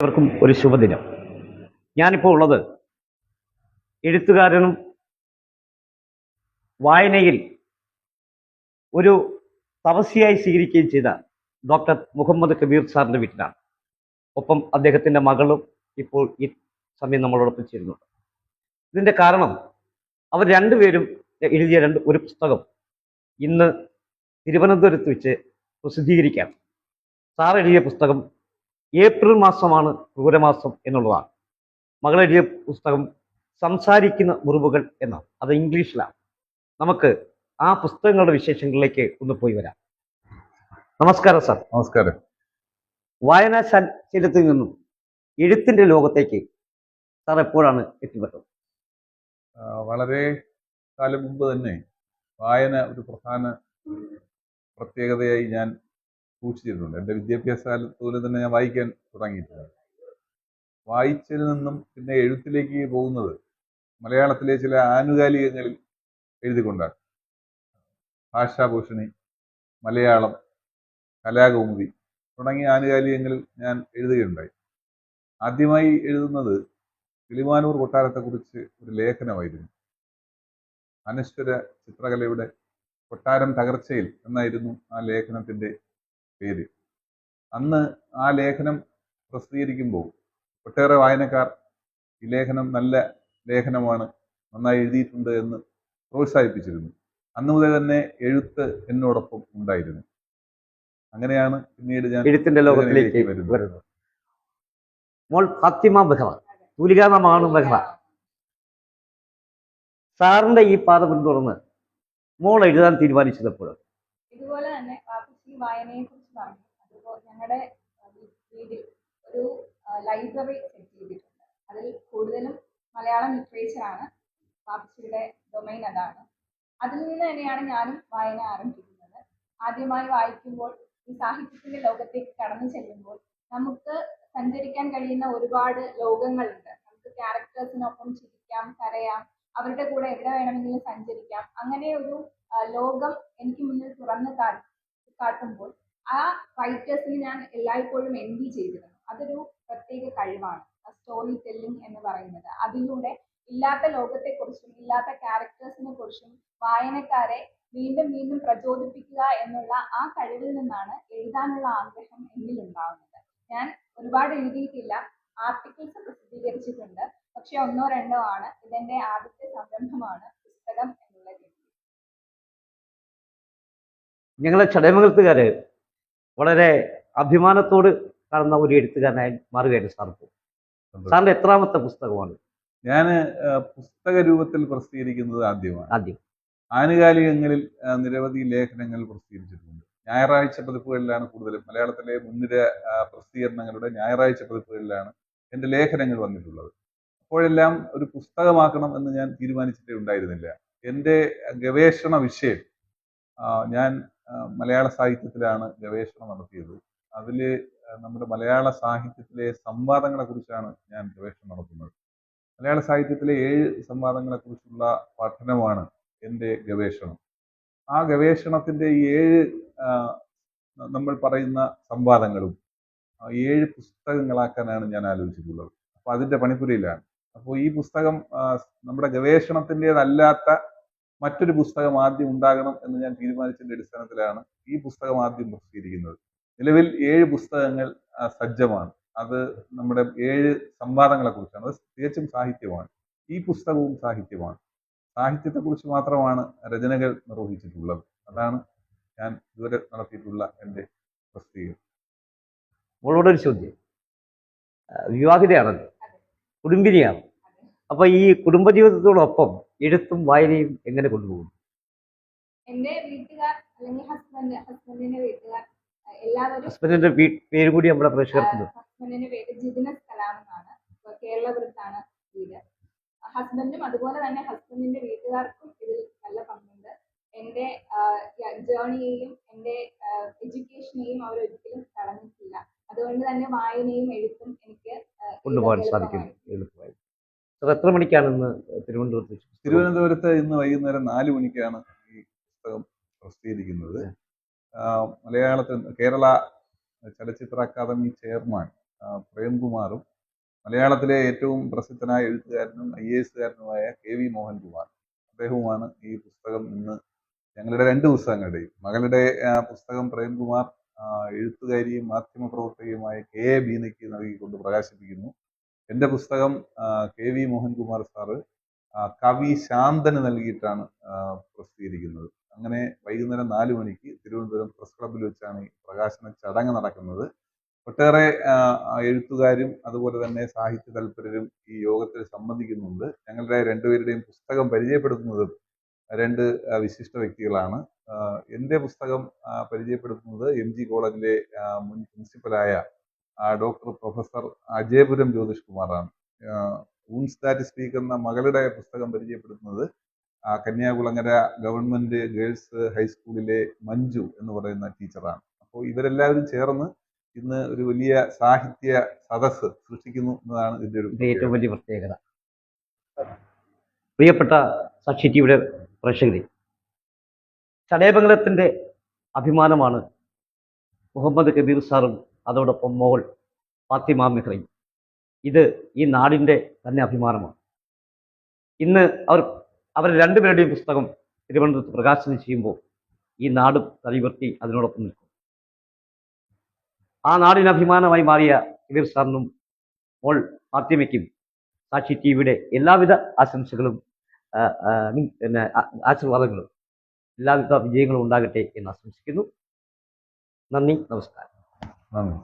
എല്ലാവർക്കും ഒരു ശുഭദിനം. ഞാനിപ്പോൾ ഉള്ളത് എഴുത്തുകാരനും വായനയിൽ ഒരു തപസ്യയായി സ്വീകരിക്കുകയും ചെയ്ത ഡോക്ടർ മുഹമ്മദ് കബീർ സാറിന്റെ വീട്ടിലാണ്. ഒപ്പം അദ്ദേഹത്തിന്റെ മകളും ഇപ്പോൾ ഈ സമയം നമ്മളോടൊപ്പം ചേരുന്നുണ്ട്. ഇതിന്റെ കാരണം അവർ രണ്ടുപേരും എഴുതിയ രണ്ട് ഒരു പുസ്തകം ഇന്ന് തിരുവനന്തപുരത്ത് വെച്ച് പ്രസിദ്ധീകരിക്കാം സാർ എഴുതിയ പുസ്തകം ഏപ്രിൽ മാസമാണ് ക്രൂരമാസം എന്നുള്ളതാണ്. മകളെഴുതിയ പുസ്തകം സംസാരിക്കുന്ന മുറിവുകൾ എന്നാണ്. അത് ഇംഗ്ലീഷിലാണ്. നമുക്ക് ആ പുസ്തകങ്ങളുടെ വിശേഷങ്ങളിലേക്ക് ഒന്ന് പോയി വരാം. നമസ്കാരം സാർ. നമസ്കാരം. വായനാശാലത്തിൽ നിന്നും എഴുത്തിന്റെ ലോകത്തേക്ക് സാർ എപ്പോഴാണ് എത്തിപ്പെട്ടത്? വളരെ കാലം മുമ്പ് തന്നെ വായന ഒരു പ്രധാന പ്രത്യേകതയായി ഞാൻ സൂക്ഷിച്ചിട്ടുണ്ട് എന്റെ വിദ്യാഭ്യാസ കാലത്ത് പോലെ തന്നെ ഞാൻ വായിക്കാൻ തുടങ്ങിയിട്ടുണ്ട് വായിച്ചിൽ നിന്നും പിന്നെ എഴുത്തിലേക്ക് പോകുന്നത് മലയാളത്തിലെ ചില ആനുകാലികങ്ങളിൽ എഴുതിക്കൊണ്ടാണ്. ഭാഷാഭൂഷണി മലയാളം കലാകൗമുദി തുടങ്ങിയ ആനുകാലികങ്ങളിൽ ഞാൻ എഴുതുകയുണ്ടായി. ആദ്യമായി എഴുതുന്നത് കിളിമാനൂർ കൊട്ടാരത്തെക്കുറിച്ച് ഒരു ലേഖനമായിരുന്നു. അനശ്വര ചിത്രകലയുടെ കൊട്ടാരം തകർച്ചയിൽ എന്നായിരുന്നു ആ ലേഖനത്തിന്റെ പേര് അന്ന് ആ ലേഖനം പ്രസിദ്ധീകരിക്കുമ്പോൾ ഒട്ടേറെ വായനക്കാർ ഈ ലേഖനം നല്ല ലേഖനമാണ് നന്നായി എഴുതിയിട്ടുണ്ട് എന്ന് പ്രോത്സാഹിപ്പിച്ചിരുന്നു. അന്ന് മുതൽ തന്നെ എഴുത്ത് എന്നോടൊപ്പം ഉണ്ടായിരുന്നു. അങ്ങനെയാണ് പിന്നീട് ഞാൻ എഴുത്തിന്റെ ലോകത്തിലേക്ക് വരുന്നത്. മോൾ ഫാത്തിമ ബഹവ തൂലികാനാമാണ് ബഹവ സാറിന്റെ ഈ പാത പിന്തുടർന്ന് മോൾ എഴുതാൻ തീരുമാനിച്ചതെപ്പോഴും ഇതുപോലെ തന്നെ വായനയെ പറഞ്ഞു. അതുപോലെ ഞങ്ങളുടെ വീട്ടിൽ ഒരു ലൈബ്രറി സെറ്റ് ചെയ്തിട്ടുണ്ട്. അതിൽ കൂടുതലും മലയാളം ലിറ്ററേച്ചർ ആണ്. പാപ്പച്ചിയുടെ ഡൊമൈൻ അതാണ്. അതിൽ നിന്ന് തന്നെയാണ് ഞാനും വായന ആരംഭിക്കുന്നത്. ആദ്യമായി വായിക്കുമ്പോൾ ഈ സാഹിത്യത്തിന്റെ ലോകത്തേക്ക് കടന്നു ചെല്ലുമ്പോൾ നമുക്ക് സഞ്ചരിക്കാൻ കഴിയുന്ന ഒരുപാട് ലോകങ്ങളുണ്ട്. നമുക്ക് ക്യാരക്ടേഴ്സിനൊപ്പം ചിരിക്കാം കരയാം അവരുടെ കൂടെ എവിടെ വേണമെങ്കിലും സഞ്ചരിക്കാം. അങ്ങനെ ഒരു ലോകം എനിക്ക് മുന്നിൽ തുറന്ന് കാട്ടുമ്പോൾ ആ റൈറ്റേഴ്സിന് ഞാൻ എല്ലായ്പ്പോഴും എൻവി ചെയ്തിരുന്നു. അതൊരു പ്രത്യേക കഴിവാണ്. സ്റ്റോറി ടെല്ലിംഗ് എന്ന് പറയുന്നത്. അതിലൂടെ ഇല്ലാത്ത ലോകത്തെക്കുറിച്ചും ഇല്ലാത്ത ക്യാരക്ടേഴ്സിനെ കുറിച്ചും വായനക്കാരെ വീണ്ടും വീണ്ടും പ്രചോദിപ്പിക്കുക എന്നുള്ള ആ കഴിവിൽ നിന്നാണ് എഴുതാനുള്ള ആഗ്രഹം എന്നിലുണ്ടാവുന്നത് ഞാൻ ഒരുപാട് എഴുതിയിട്ടില്ല. ആർട്ടിക്കിൾസ് പ്രസിദ്ധീകരിച്ചിട്ടുണ്ട്. പക്ഷെ ഒന്നോ രണ്ടോ ആണ്. ഇതെന്റെ ആദ്യത്തെ സംരംഭമാണ് പുസ്തകം എന്നുള്ള ഞങ്ങളെ ചടയമംഗലത്തുകാര് വളരെ അഭിമാനത്തോട് കാണുന്ന ഒരു എഴുത്തുകാരനായി മാറുകയായിരുന്നു സാർ സാറിന്റെ എത്രാമത്തെ പുസ്തകമാണ്? ഞാൻ പുസ്തക രൂപത്തിൽ പ്രസിദ്ധീകരിക്കുന്നത് ആദ്യമാണ്. ആദ്യം. ആനുകാലികങ്ങളിൽ നിരവധി ലേഖനങ്ങൾ പ്രസിദ്ധീകരിച്ചിട്ടുണ്ട്. ഞായറാഴ്ച പതിപ്പുകളിലാണ് കൂടുതലും മലയാളത്തിലെ മുൻനിര പ്രസിദ്ധീകരണങ്ങളുടെ ഞായറാഴ്ച പതിപ്പുകളിലാണ് എന്റെ ലേഖനങ്ങൾ വന്നിട്ടുള്ളത്. അപ്പോഴെല്ലാം ഒരു പുസ്തകമാക്കണം എന്ന് ഞാൻ തീരുമാനിച്ചിട്ടേ ഉണ്ടായിരുന്നില്ല. എന്റെ ഗവേഷണ വിഷയം ഞാൻ മലയാള സാഹിത്യത്തിലാണ് ഗവേഷണം നടത്തിയത്. അതിൽ നമ്മുടെ മലയാള സാഹിത്യത്തിലെ സംവാദങ്ങളെ കുറിച്ചാണ് ഞാൻ ഗവേഷണം നടത്തുന്നത്. മലയാള സാഹിത്യത്തിലെ ഏഴ് സംവാദങ്ങളെ കുറിച്ചുള്ള പഠനമാണ് എന്റെ ഗവേഷണം. ആ ഗവേഷണത്തിന്റെ ഈ ഏഴ് നമ്മൾ പറയുന്ന സംവാദങ്ങളും ഏഴ് പുസ്തകങ്ങളാക്കാനാണ് ഞാൻ ആലോചിച്ചിട്ടുള്ളത്. അപ്പോൾ അതിന്റെ പണിപ്പുരയിലാണ്. അപ്പോൾ ഈ പുസ്തകം നമ്മുടെ ഗവേഷണത്തിന്റെതല്ലാത്ത മറ്റൊരു പുസ്തകം ആദ്യം ഉണ്ടാകണം എന്ന് ഞാൻ തീരുമാനിച്ചതിന്റെ അടിസ്ഥാനത്തിലാണ് ഈ പുസ്തകം ആദ്യം പ്രസിദ്ധീകരിക്കുന്നത്. നിലവിൽ ഏഴ് പുസ്തകങ്ങൾ സജ്ജമാണ്. അത് നമ്മുടെ ഏഴ് സംവാദങ്ങളെ കുറിച്ചാണ് അത് തികച്ചും സാഹിത്യമാണ്. ഈ പുസ്തകവും സാഹിത്യമാണ്. സാഹിത്യത്തെക്കുറിച്ച് മാത്രമാണ് രചനകൾ നിർവഹിച്ചിട്ടുള്ളത്. അതാണ് ഞാൻ ഇതുവരെ നടത്തിയിട്ടുള്ള എന്റെ പ്രസിദ്ധീകരണം. മോളോടൊരു ചോദ്യം. ആ, വിവാഹിതയാണല്ലോ. കുടുംബിനിയാണ്. അപ്പൊ ഈ കുടുംബജീവിതത്തോടൊപ്പം എഴുത്തും വായനയും എങ്ങനെ കൊണ്ടുപോകും എന്റെ വീട്ടുകാർ അല്ലെങ്കിൽ ഹസ്ബൻഡ് ഹസ്ബൻഡിന്റെ വീട്ടുകാർ എല്ലാവരും ഹസ്ബൻഡിന്റെ പേര് കൂടി നമ്മുടെ പ്രേക്ഷകർക്ക് ഹസ്ബൻഡിന്റെ പേര് ജിതിനസ് കലാം എന്നാണ് ഇപ്പൊ കേരളപുരത്താണ് വീട്. ഹസ്ബൻഡും അതുപോലെ തന്നെ ഹസ്ബൻഡിന്റെ വീട്ടുകാർക്കും ഇതിൽ നല്ല പങ്കുണ്ട്. എന്റെ ജേണിയെയും എന്റെ എഡ്യൂക്കേഷനെയും അവർ ഒരിക്കലും തടഞ്ഞിട്ടില്ല. അതുകൊണ്ട് തന്നെ വായനയും എഴുത്തും എനിക്ക് കൊണ്ടുപോകാൻ. സാധിക്കും എളുപ്പമായി എത്ര മണിക്കാണെന്ന് തിരുവനന്തപുരത്ത്? തിരുവനന്തപുരത്ത് ഇന്ന് വൈകുന്നേരം നാല് മണിക്കാണ് ഈ പുസ്തകം പ്രസിദ്ധീകരിക്കുന്നത് മലയാളത്തിൽ കേരള ചലച്ചിത്ര അക്കാദമി ചെയർമാൻ പ്രേംകുമാറും മലയാളത്തിലെ ഏറ്റവും പ്രസിദ്ധനായ എഴുത്തുകാരനും ഐ എ എസുകാരനുമായ കെ വി മോഹൻകുമാർ അദ്ദേഹവുമാണ് ഈ പുസ്തകം ഇന്ന് ഞങ്ങളുടെ രണ്ട് പുസ്തകങ്ങളുടെയും. മകളുടെ പുസ്തകം പ്രേംകുമാർ എഴുത്തുകാരിയും മാധ്യമപ്രവർത്തകയുമായ കെ എ ബീനയ്ക്ക് നൽകിക്കൊണ്ട് പ്രകാശിപ്പിക്കുന്നു. എന്റെ പുസ്തകം കെ വി മോഹൻകുമാർ സാറ് കവി ശാന്തന് നൽകിയിട്ടാണ് പ്രസിദ്ധീകരിക്കുന്നത്. അങ്ങനെ വൈകുന്നേരം നാല് മണിക്ക് തിരുവനന്തപുരം പ്രസ് ക്ലബ്ബിൽ വെച്ചാണ് ഈ പ്രകാശന ചടങ്ങ് നടക്കുന്നത്. ഒട്ടേറെ എഴുത്തുകാരും അതുപോലെ തന്നെ സാഹിത്യ താല്പര്യരും ഈ യോഗത്തിൽ സംബന്ധിക്കുന്നുണ്ട്. ഞങ്ങളുടെ രണ്ടുപേരുടെയും പുസ്തകം പരിചയപ്പെടുത്തുന്നത് രണ്ട് വിശിഷ്ട വ്യക്തികളാണ്. എന്റെ പുസ്തകം പരിചയപ്പെടുത്തുന്നത് എം ജി കോളേജിലെ മുൻ പ്രിൻസിപ്പലായ ഡോക്ടർ പ്രൊഫസർ അജയപുരം ജ്യോതിഷ് കുമാറാണ്. ദാറ്റ് സ്പീക്ക് എന്ന മകളുടെ പുസ്തകം പരിചയപ്പെടുത്തുന്നത് കന്യാകുളങ്ങര ഗവൺമെന്റ് ഗേൾസ് ഹൈസ്കൂളിലെ മഞ്ജു എന്ന് പറയുന്ന ടീച്ചറാണ്. അപ്പോൾ ഇവരെല്ലാവരും ചേർന്ന് ഇന്ന് ഒരു വലിയ സാഹിത്യ സദസ് സൃഷ്ടിക്കുന്നു എന്നതാണ് ഇതിന്റെ ഒരു ഏറ്റവും വലിയ പ്രത്യേകത. പ്രിയപ്പെട്ട സാക്ഷി ടിവിയുടെ പ്രേക്ഷകരെ ചടയമംഗലത്തിന്റെ അഭിമാനമാണ് മുഹമ്മദ് കബീർ സാറും അതോടൊപ്പം മോൾ ഫാത്തിമ മെഹ്റയും. ഇത് ഈ നാടിന്റെ തന്നെ അഭിമാനമാണ്. ഇന്ന് അവർ അവർ രണ്ടുപേരുടെയും പുസ്തകം തിരുവനന്തപുരത്ത് പ്രകാശനം ചെയ്യുമ്പോൾ ഈ നാട് തലയുയർത്തി അതിനോടൊപ്പം നിൽക്കും. ആ നാടിന് അഭിമാനമായി മാറിയ കബീർ സാറിനും മോൾ ഫാത്തിമയ്ക്കും സാക്ഷി ടി വിയുടെ എല്ലാവിധ ആശംസകളും പിന്നെ ആശീർവാദങ്ങളും എല്ലാവിധ വിജയങ്ങളും ഉണ്ടാകട്ടെ എന്ന് ആശംസിക്കുന്നു. നന്ദി നമസ്കാരം. നന്ദി.